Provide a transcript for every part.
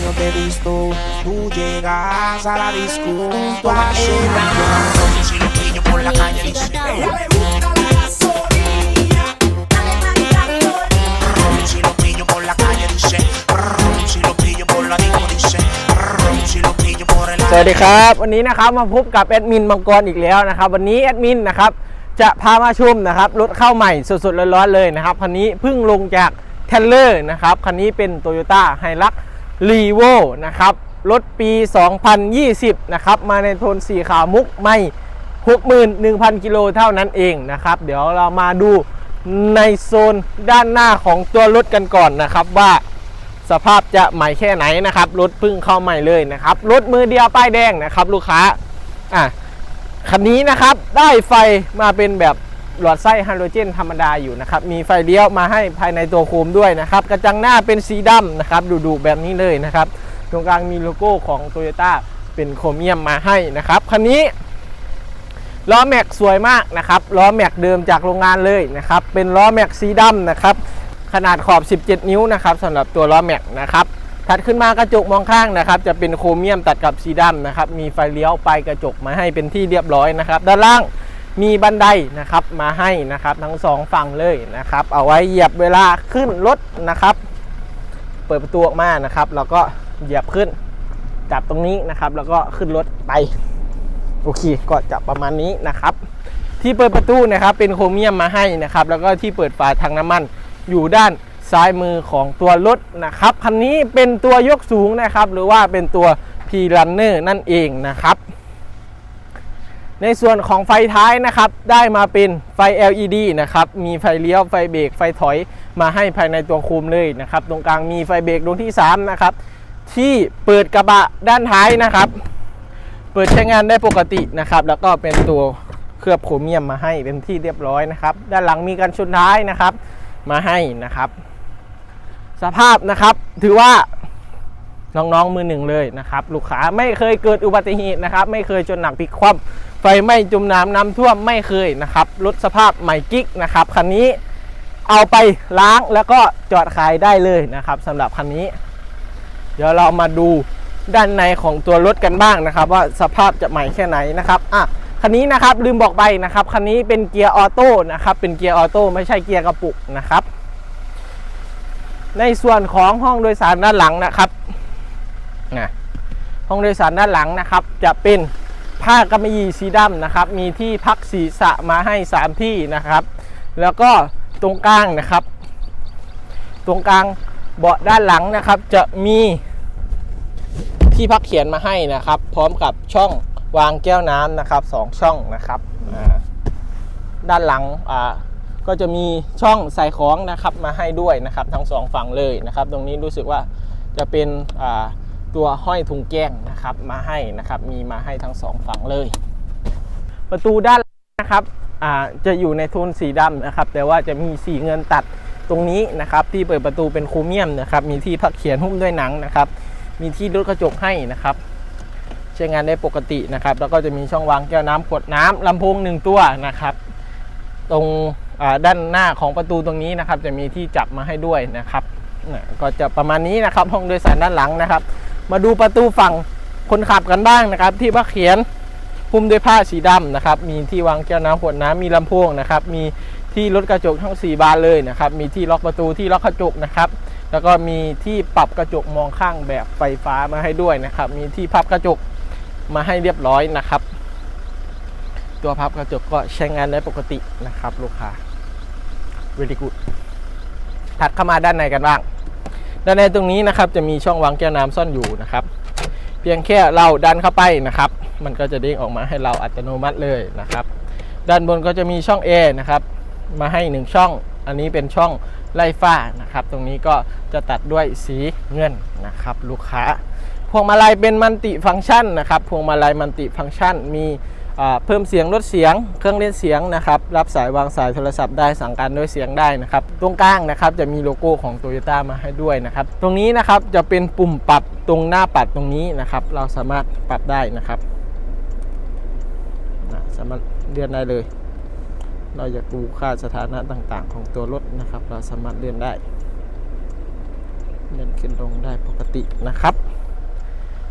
años te he visto. Tú llegas a la disco junto a él. Yo no si lo pillo por la calle dice. Ella le gusta la gasolina. Rum, Si lo pillo por la calle dice. Rum, Si lo pillo por la disco dice. Rum, Si lo pillo por el สวัสดีครับ วันนี้นะครับมาพบกับแอดมินมังกรอีกแล้วนะครับ วันนี้แอดมินนะครับจะพามาชมนะครับรถเข้าใหม่สดๆร้อนๆเลยนะครับคันนี้เพิ่งลงจากเทเลอร์นะครับคันนี้เป็น Toyota h i l u x r e v o นะครับ รถปี 2020 นะครับ มาในโทนสีขาวมุกไม่ 61,000 กิโลเท่านั้นเองนะครับ เดี๋ยวเรามาดูในโซนด้านหน้าของตัวรถกันก่อนนะครับว่าสภาพจะใหม่แค่ไหนนะครับ รถเพิ่งเข้าใหม่เลยนะครับ รถมือเดียวป้ายแดงนะครับ ลูกค้าอะคันนี้นะครับได้ไฟมาเป็นแบบ หลอดไส้ไฮโดรเจนธรรมดาอยู่นะครับ มีไฟเลี้ยวมาให้ภายในตัวโคมด้วยนะครับ กระจังหน้าเป็นสีดำนะครับดุๆแบบนี้เลยนะครับ ตรงกลางมีโลโก้ของ Toyota เป็นโครเมียมมาให้นะครับคันนี้ล้อแม็กสวยมากนะครับล้อแม็กเดิมจากโรงงานเลยนะครับ เป็นล้อแม็กสีดำนะครับ ขนาดขอบ 17 นิ้วนะครับสำหรับตัวล้อแม็กนะครับถัดขึ้นมากระจกมองข้างนะครับ จะเป็นโครเมียมตัดกับสีดำนะครับ มีไฟเลี้ยวไปกระจกมาให้เป็นที่เรียบร้อยนะครับ ด้านล่าง มีบันไดนะครับมาให้นะครับทั้งสองฝั่งเลยนะครับ เอาไว้เหยียบเวลาขึ้นรถนะครับ เปิดประตูออกมานะครับแล้วก็เหยียบขึ้นจับตรงนี้นะครับแล้วก็ขึ้นรถไปโอเคก็จะประมาณนี้นะครับ ที่เปิดประตูนะครับเป็นโครเมียมมาให้นะครับ แล้วก็ที่เปิดฝาทางน้ำมันอยู่ด้านซ้ายมือของตัวรถนะครับคันนี้เป็นตัวยกสูงนะครับ หรือว่าเป็นตัว P Runner นั่นเองนะครับ ในส่วนของไฟท้ายนะครับได้มาเป็นไฟ LED นะครับมีไฟเลี้ยวไฟเบรกไฟถอยมาให้ภายในตัวคุมเลยนะครับตรงกลางมีไฟเบรกดวงที่3นะครับที่เปิดกระบะด้านท้ายนะครับ เปิดใช้งานได้ปกตินะครับแล้วก็เป็นตัวเคลือบโครเมียมมาให้เป็นที่เรียบร้อยนะครับ ด้านหลังมีกันชนท้ายนะครับมาให้นะครับ สภาพนะครับถือว่าน้องๆมือหนึ่งเลยนะครับ ลูกค้าไม่เคยเกิดอุบัติเหตุนะครับ ไม่เคยจนหนักพลิกคว่ำ ไฟไหม้จมน้ำน้ำท่วมไม่เคยนะครับรถสภาพใหม่กิ๊กนะครับคันนี้เอาไปล้างแล้วก็จอดขายได้เลยนะครับสำหรับคันนี้ เดี๋ยวเรามาดูด้านในของตัวรถกันบ้างนะครับ ว่าสภาพจะใหม่แค่ไหนนะครับอะคันนี้นะครับลืมบอกไปนะครับคันนี้เป็นเกียร์ออโต้นะครับเป็นเกียร์ออโต้ไม่ใช่เกียร์กระปุกนะครับ ในส่วนของห้องโดยสารด้านหลังนะครับนะห้องโดยสารด้านหลังนะครับ จะเป็น ผ้ากำมะหยี่สีดำนะครับ มีที่พักศีรษะมาให้ 3 ที่นะครับ แล้วก็ตรงกลางนะครับ ตรงกลางเบาะด้านหลังนะครับ จะมีที่พักเขียนมาให้นะครับ พร้อมกับช่องวางแก้วน้ำนะครับสองช่องนะครับด้านหลังก็จะมีช่องใส่ของนะครับมาให้ด้วยนะครับ ทั้งสองฝั่งเลยนะครับ ตรงนี้รู้สึกว่าจะเป็นอ่า ตัวห้อยถุงแก้งนะครับมาให้นะครับมีมาให้ทั้งสองฝั่งเลย ประตูด้านนะครับจะอยู่ในโทนสีดำนะครับ แต่ว่าจะมีสีเงินตัดตรงนี้นะครับ ที่เปิดประตูเป็นโครเมียมนะครับ มีที่พักเขียนหุ้มด้วยหนังนะครับ มีที่ลดกระจกให้นะครับ ใช้งานได้ปกตินะครับ แล้วก็จะมีช่องวางแก้วน้ำขวดน้ำลำโพงหนึ่งตัวนะครับ ตรงด้านหน้าของประตูตรงนี้นะครับ จะมีที่จับมาให้ด้วยนะครับก็จะประมาณนี้นะครับห้องโดยสารด้านหลังนะครับ มาดูประตูฝั่งคนขับกันบ้างนะครับ ที่พักเขียนหุ้มด้วยผ้าสีดำนะครับ มีที่วางแก้วน้ำขวดน้ำมีลำโพงนะครับ มีที่ลดกระจกทั้ง 4 บานเลยนะครับ มีที่ล็อกประตูที่ล็อกกระจกนะครับ แล้วก็มีที่ปรับกระจกมองข้างแบบไฟฟ้ามาให้ด้วยนะครับ มีที่พับกระจกมาให้เรียบร้อยนะครับ ตัวพับกระจกก็ใช้งานได้ปกตินะครับ ลูกค้า very good ถัดเข้ามาด้านในกันบ้าง ด้านในตรงนี้นะครับจะมีช่องวางแก้วน้ำซ่อนอยู่นะครับ เพียงแค่เราดันเข้าไปนะครับ มันก็จะเด้งออกมาให้เราอัตโนมัติเลยนะครับ ด้านบนก็จะมีช่อง A นะครับมาให้หนึ่งช่อง อันนี้เป็นช่องไล่ฟ้านะครับ ตรงนี้ก็จะตัดด้วยสีเงินนะครับ ลูกค้า พวงมาลัยเป็นมัลติฟังก์ชันนะครับ พวงมาลัยมัลติฟังก์ชันมี เพิ่มเสียงลดเสียง เครื่องเล่นเสียงนะครับรับสายวางสายโทรศัพท์ได้สั่งการด้วยเสียงได้นะครับตรงกลางนะครับจะมีโลโก้ของ t o y ยต้มาให้ด้วยนะครับตรงนี้นะครับจะเป็นปุ่มปรับตรงหน้าปัดตรงนี้นะครับเราสามารถปรับได้นะครับสามารถเลื่อนได้เลย เราอยากดูค่าสถานะต่างๆ ของตัวรถนะครับ เราสามารถเลื่อนได้เลื่อนขึ้นลงได้ปกตินะครับ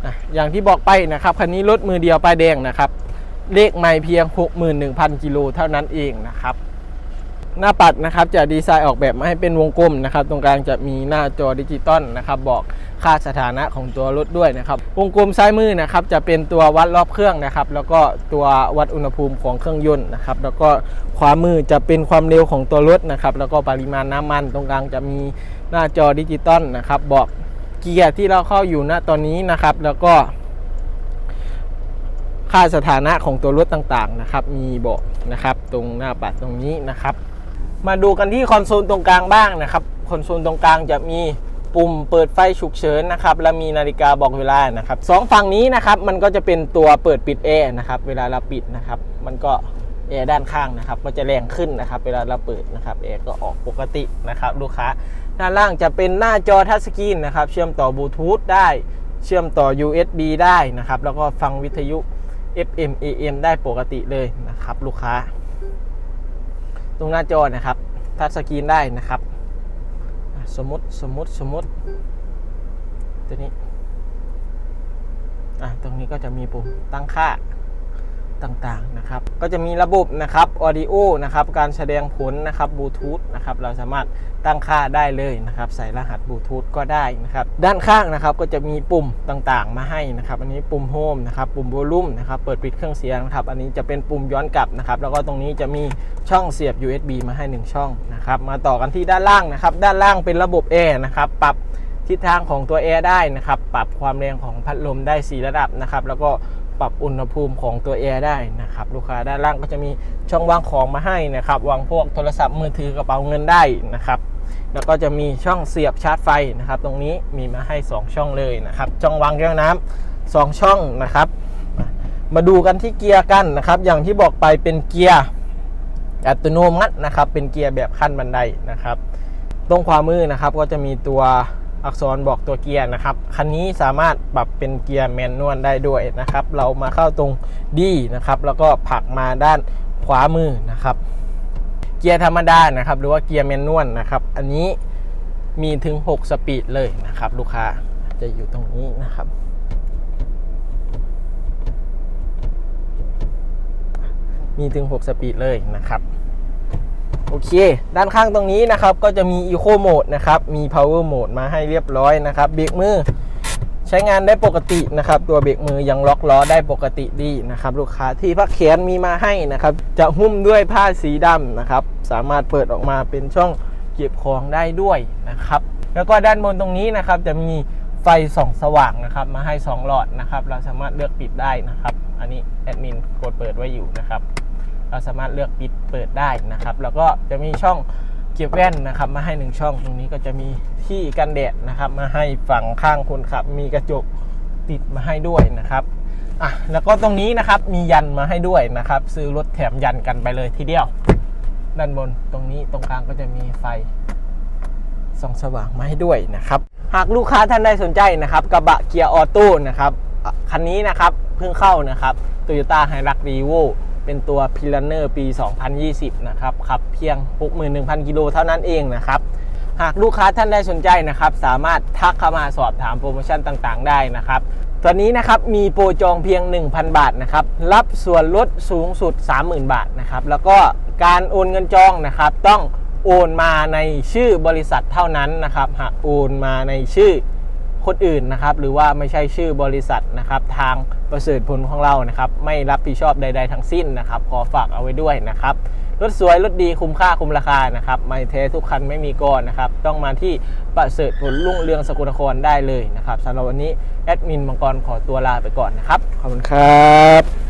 อะอย่างที่บอกไปนะครับคันนี้รถมือเดียวป้ายแดงนะครับ เลขไม่เพียง 61,000 กิโลเท่านั้นเองนะครับ หน้าปัดนะครับจะดีไซน์ออกแบบมาให้เป็นวงกลมนะครับ ตรงกลางจะมีหน้าจอดิจิตอลนะครับ บอกค่าสถานะของตัวรถด้วยนะครับ วงกลมซ้ายมือนะครับ จะเป็นตัววัดรอบเครื่องนะครับ แล้วก็ตัววัดอุณหภูมิของเครื่องยนต์นะครับ แล้วก็ขวามือจะเป็นความเร็วของตัวรถนะครับ แล้วก็ปริมาณน้ำมัน ตรงกลางจะมีหน้าจอดิจิตอลนะครับ บอกเกียร์ที่เราเข้าอยู่ณตอนนี้นะครับ แล้วก็ ค่าสถานะของตัวรถต่างๆนะครับ มีบอกนะครับ ตรงหน้าปัดตรงนี้นะครับ มาดูกันที่คอนโซลตรงกลางบ้างนะครับ คอนโซลตรงกลางจะมีปุ่มเปิดไฟฉุกเฉินนะครับ และมีนาฬิกาบอกเวลานะครับสองฝั่งนี้นะครับ มันก็จะเป็นตัวเปิดปิดแอร์นะครับ เวลาเราปิดนะครับ มันก็แอร์ด้านข้างนะครับ ก็จะแรงขึ้นนะครับ เวลาเราเปิดนะครับแอร์ก็ออกปกตินะครับ ลูกค้า ด้านล่างจะเป็นหน้าจอทัชสกรีนนะครับ เชื่อมต่อบลูทูธได้ เชื่อมต่อ USB ได้นะครับ แล้วก็ฟังวิทยุ FM AM ได้ปกติเลยนะครับ ลูกค้า ตรงหน้าจอนะครับ ทัชสกรีนได้นะครับ สมมติสมมติสมมติตัวนี้อะตรงนี้ก็จะมีปุ่มตั้งค่า ต่างๆนะครับก็จะมีระบบนะครับออดิโอนะครับการแสดงผลนะครับบลูทูธนะครับเราสามารถตั้งค่าได้เลยนะครับใส่รหัสบลูทูธก็ได้นะครับด้านข้างนะครับก็จะมีปุ่มต่างๆ มาให้นะครับอันนี้ปุ่มโฮมนะครับปุ่มโวลูมนะครับเปิดปิดเครื่องเสียงนะครับอันนี้จะเป็นปุ่มย้อนกลับนะครับแล้วก็ตรงนี้จะมีช่องเสียบ USB มาให้ 1 ช่องนะครับมาต่อกันที่ด้านล่างนะครับด้านล่างเป็นระบบแอร์นะครับปรับทิศทางของตัวแอร์ได้นะครับ ปรับความแรงของพัดลมได้ 4 ระดับนะครับ แล้วก็ ปรับอุณหภูมิของตัวแอร์ได้นะครับลูกค้าด้านล่างก็จะมีช่องวางของมาให้นะครับวางพวกโทรศัพท์มือถือกระเป๋าเงินได้นะครับแล้วก็จะมีช่องเสียบชาร์จไฟนะครับ ตรงนี้มีมาให้ 2 ช่องเลยนะครับช่องวางแก้วน้ำสองช่องนะครับ มาดูกันที่เกียร์กันนะครับ อย่างที่บอกไปเป็นเกียร์อัตโนมัตินะครับ เป็นเกียร์แบบขั้นบันไดนะครับ ตรงขวามือนะครับก็จะมีตัว อักษรบอกตัวเกียร์นะครับ คันนี้สามารถปรับเป็นเกียร์แมนนวลได้ด้วยนะครับ เรามาเข้าตรงดีนะครับ แล้วก็ผลักมาด้านขวามือนะครับ เกียร์ธรรมดานะครับ หรือว่าเกียร์แมนนวลนะครับ อันนี้มีถึง 6 สปีดเลยนะครับ ลูกค้าจะอยู่ตรงนี้นะครับ มีถึง 6 สปีดเลยนะครับ โอเค ด้านข้างตรงนี้นะครับ ก็จะมี Eco Mode นะครับ มี Power Mode มาให้เรียบร้อยนะครับ เบรกมือ ใช้งานได้ปกตินะครับ ตัวเบรกมือยังล็อกล้อได้ปกติดีนะครับ ลูกค้าที่พักแขนมีมาให้นะครับ จะหุ้มด้วยผ้าสีดำนะครับ สามารถเปิดออกมาเป็นช่องเก็บของได้ด้วยนะครับ แล้วก็ด้านบนตรงนี้นะครับ จะมีไฟส่องสว่างนะครับ มาให้ 2 หลอดนะครับ เราสามารถเลือกปิดได้นะครับ อันนี้แอดมินกดเปิดไว้อยู่นะครับ เราสามารถเลือกปิดเปิดได้นะครับ แล้วก็จะมีช่องเก็บแว่นนะครับ มาให้หนึ่งช่องตรงนี้ก็จะมีที่กันแดดนะครับ มาให้ฝั่งข้างคนขับ มีกระจกติดมาให้ด้วยนะครับอะแล้วก็ตรงนี้นะครับมียันมาให้ด้วยนะครับ ซื้อรถแถมยันกันไปเลยทีเดียว ด้านบนตรงนี้ตรงกลางก็จะมีไฟส่องสว่างมาให้ด้วยนะครับ หากลูกค้าท่านใดสนใจนะครับ กระบะเกียร์ออโต้นะครับคันนี้นะครับเพิ่งเข้านะครับ Toyota h i l u x r e v o เป็นตัว p i l a n e r ปี 2020 นะครับขับเพียง 61,000 กิโลเท่านั้นเองนะครับ หากลูกค้าท่านใดสนใจนะครับ สามารถทักเข้ามาสอบถามโปรโมชั่นต่างๆ ได้นะครับตอนนี้นะครับมีโปรจองเพียง 1,000 บาทนะครับรับส่วนลดสูงสุด 30,000 บาทนะครับแล้วก็การโอนเงินจองนะครับต้องโอนมาในชื่อบริษัทเท่านั้นนะครับ หากโอนมาในชื่อ คนอื่นนะครับ หรือว่าไม่ใช่ชื่อบริษัทนะครับ ทางประเสริฐผลของเรานะครับ ไม่รับผิดชอบใด ๆ ทั้งสิ้นนะครับ ขอฝากเอาไว้ด้วยนะครับรถสวยรถดีคุ้มค่าคุ้มราคานะครับไม่เททุกคันไม่มีก่อนนะครับ ต้องมาที่ประเสริฐผลลุ่งเรืองสกุลนครได้เลยนะครับสำหรับวันนี้แอดมินมังกรขอตัวลาไปก่อนนะครับ ขอบคุณครับ